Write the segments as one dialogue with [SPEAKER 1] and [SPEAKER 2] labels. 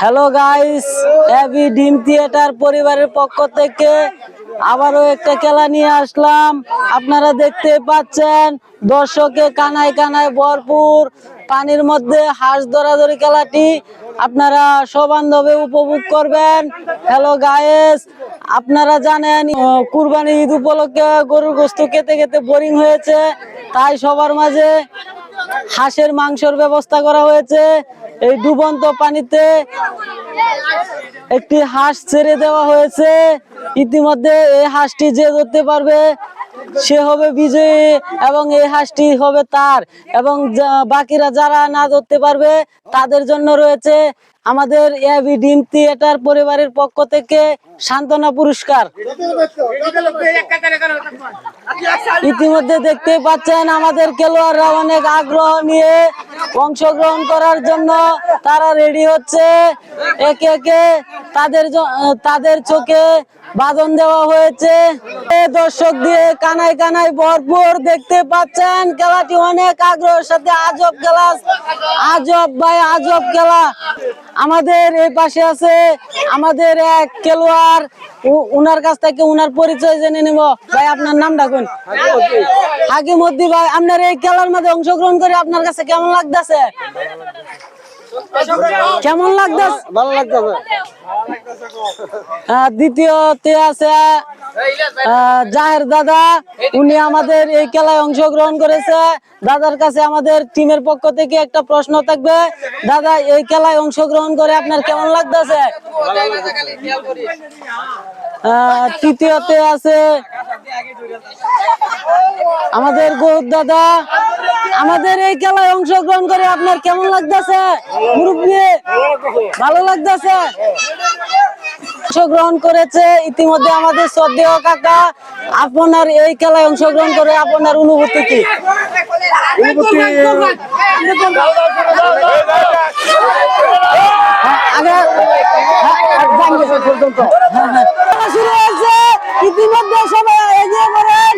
[SPEAKER 1] Hello guys AB ডিম theatre পরিবারের পক্ষ থেকে আবারও একটা খেলা নিয়ে আসলাম। আপনারা দেখতে পাচ্ছেন, দর্শকে কানায় কানায় ভরপুর, পানির মধ্যে হাঁস ধরাধরি খেলাটি আপনারা সবান্ধবে উপভোগ করবেন। হ্যালো গায়েস আপনারা জানেন কুরবানি ঈদ উপলক্ষে গরুর গোস্ত খেতে খেতে বোরিং হয়েছে। তাই সবার মাঝে হাঁসের মাংসর ব্যবস্থা করা হয়েছে। এই ডুবন্ত পানিতে একটি হাঁস ছেড়ে দেওয়া হয়েছে। ইতিমধ্যে এই হাঁসটি যে ধরতে পারবে সে হবে বিজয়ী এবং এই হাঁসটি হবে তার। এবং বাকিরা যারা না ধরতে পারবে, তাদের জন্য রয়েছে আমাদের এবি ডিম থিয়েটার পরিবারের পক্ষ থেকে সান্ত্বনা পুরস্কার। ইতিমধ্যে দেখতে পাচ্ছেন আমাদের খেলোয়াড়রা অনেক আগ্রহ নিয়ে অংশগ্রহণ করার জন্য তারা রেডি হচ্ছে। একে একে তাদের তাদের চোখে বাঁধন দেওয়া হয়েছে। দর্শক দিয়ে কানায় কানায় ভরপুর দেখতে পাচ্ছেন। খেলাটি অনেক আগ্রহের সাথে আজব খেলা আজব ভাই আজব খেলা। আমাদের এই পাশে আছে আমাদের এক খেলোয়াড়। উনার কাছ থেকে উনার পরিচয় জেনে নিব। ভাই আপনার নাম ডাকুন। হাকিম উদ্দি ভাই আপনার এই খেলার মধ্যে অংশগ্রহণ করে আপনার কাছে কেমন লাগতেছে। কেমন লাগতেছে?
[SPEAKER 2] ভালো লাগতেছে।
[SPEAKER 1] দ্বিতীয়তে আছে জাহের দাদা। উনি আমাদের এই খেলায় অংশগ্রহণ করেছে। দাদার কাছে আমাদের টিমের পক্ষ থেকে একটা প্রশ্ন থাকবে। দাদা, এই খেলায় অংশগ্রহণ করে আপনার কেমন লাগতেছে? তৃতীয়তে আছে আমাদের গৌর দাদা আমাদের এই খেলায় অংশগ্রহণ করে আপনার কেমন লাগতেছে? ভালো লাগতেছে? অংশগ্রহণ করেছে ইতিমধ্যে আমাদের শ্রদ্ধেয় কাকা। আপনার এই খেলায় অংশগ্রহণ করে আপনার অনুভূতি কি? হ্যাঁ, আগে হ্যাঁ, আর জানবে সব পর্যন্ত। হ্যাঁ, হ্যাঁ। খেলা শুরু হয়েছে ইতিমধ্যে সবাই এগিয়ে পড়েন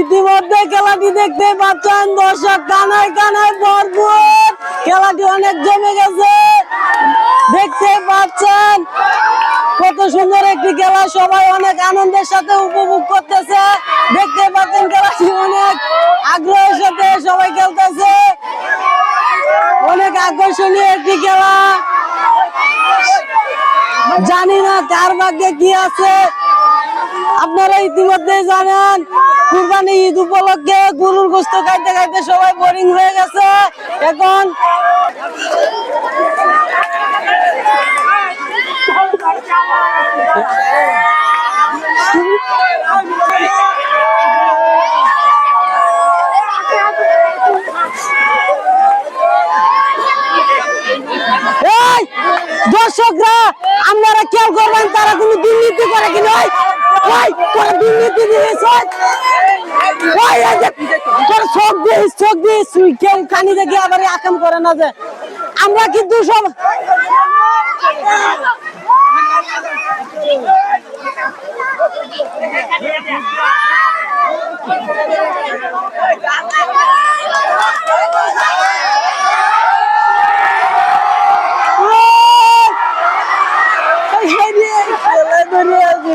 [SPEAKER 1] ইতিমধ্যে খেলাটি দেখতে পাচ্ছেন, দর্শক কানায় কানায় ভরপুর। খেলাটি অনেক জমে গেছে। দেখতে পাচ্ছেন, কত সুন্দর একটি খেলা। সবাই অনেক আনন্দের সাথে উপভোগ করতেছে দেখতে পাচ্ছেন খেলাটি অনেক আগ্রহের সাথে সবাই খেলতেছে অনেক আকর্ষণীয় একটি জানি না কার ভাগ্যে কি আছে। আপনারা ইতিমধ্যে জানেন, কুরবানি ঈদ উপলক্ষে গরুর গোস্ত খাইতে খাইতে সবাই বোরিং হয়ে গেছে। এখন এই আপনারা কেউ করবেন, তারা কোনো দুর্নীতি করে কি নয়? দুর্নীতি তোর চোখ দিস কেউ কানি আবার করে না যে। আমরা কিন্তু সব এই, এই রে, খেলা ধরে আছে।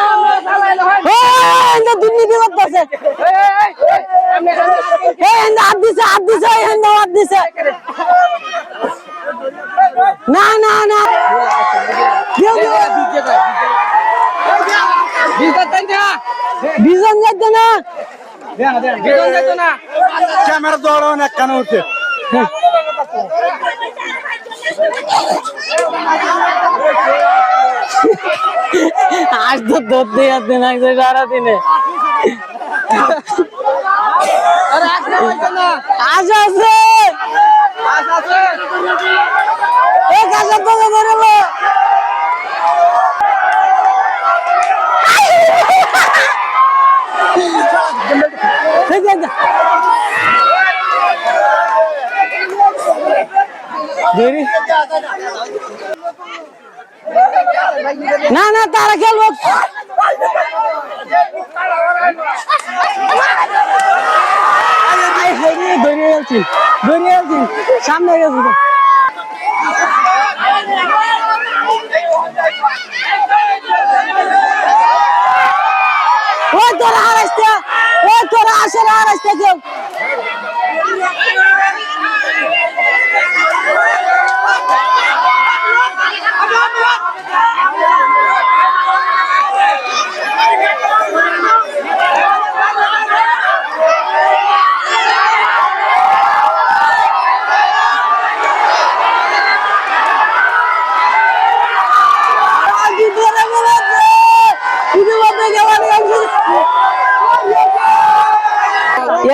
[SPEAKER 1] এই, এন্দা দুর্নীতি করতেছে এই এন্দা হাত দিছে দিছে হাত দিছে। না না না। বিজন যাইতো না।
[SPEAKER 2] ক্যামেরা দৌড় অনেক কেন উঠে
[SPEAKER 1] আজ তো ধরতে যাচ্ছে না যে সারাদিনে। আজ আছে এক হাজার টাকা ধরে লো। এই না না তারা খেলব। ধরে আছি ধরে আছি সামনে গেছি তো। ওই তোরা আড়াইশটা ওই তোরা আসে না আড়াইশটা কেউ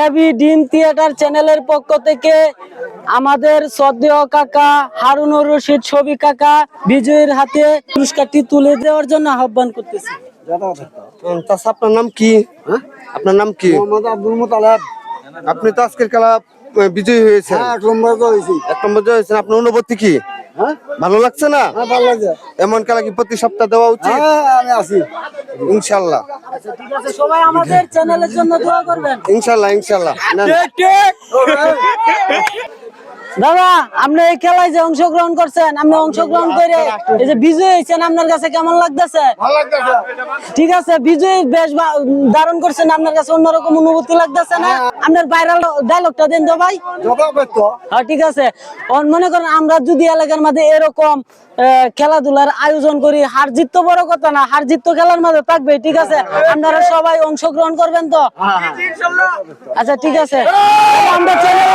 [SPEAKER 1] এবি ডিম থিয়েটার চ্যানেলের পক্ষ থেকে আমাদের শ্রদ্ধেয় কাকা হারুনুর রশিদ ছবি কাকা বিজয়ের হাতে পুরস্কারটি তুলে দেওয়ার জন্য আহ্বান করতেছি।
[SPEAKER 3] আপনার নাম কি? আপনার নাম কি?
[SPEAKER 2] মোহাম্মদ আব্দুল মোতালেব।
[SPEAKER 3] আপনি তো আজকের খেলা বিজয়ী হয়েছেন।
[SPEAKER 2] এক নম্বর হয়েছি।
[SPEAKER 3] এক নম্বর জয় হয়েছেন। আপনার অনুভূতি কি?
[SPEAKER 2] হ্যাঁ?
[SPEAKER 3] ভালো লাগছে না?
[SPEAKER 2] হ্যাঁ ভালো লাগছে।
[SPEAKER 3] এমন খেলা কি প্রতি সপ্তাহ দেওয়া উচিত?
[SPEAKER 2] হ্যাঁ আমি আছি।
[SPEAKER 3] ইনশাল্লাহ।
[SPEAKER 1] ঠিক আছে সবাই আমাদের চ্যানেলের জন্য দোয়া করবেন।
[SPEAKER 3] ইনশাল্লাহ ইনশাল্লাহ।
[SPEAKER 1] দাদা আপনি এই খেলায় যে অংশগ্রহণ করছেন আপনি অংশগ্রহণ করে এই যে বিজয়ী হয়েছেন আপনার কাছে কেমন লাগতেছে? ঠিক আছে বিজয়ী বেশ ধারণ করছেন আপনার কাছে অন্যরকম অনুভূতি লাগতেছে না? আপনার ভাইরাল ডায়লগটা দেন তো ভাই। হ্যাঁ ঠিক আছে। মনে করেন আমরা যদি এলাকার মধ্যে এরকম খেলাধুলার আয়োজন করি হার জিত তো বড় কথা না হার জিত তো খেলার মাঝে থাকবে ঠিক আছে? আপনারা সবাই অংশগ্রহণ করবেন তো? আচ্ছা ঠিক আছে। আমরা চলে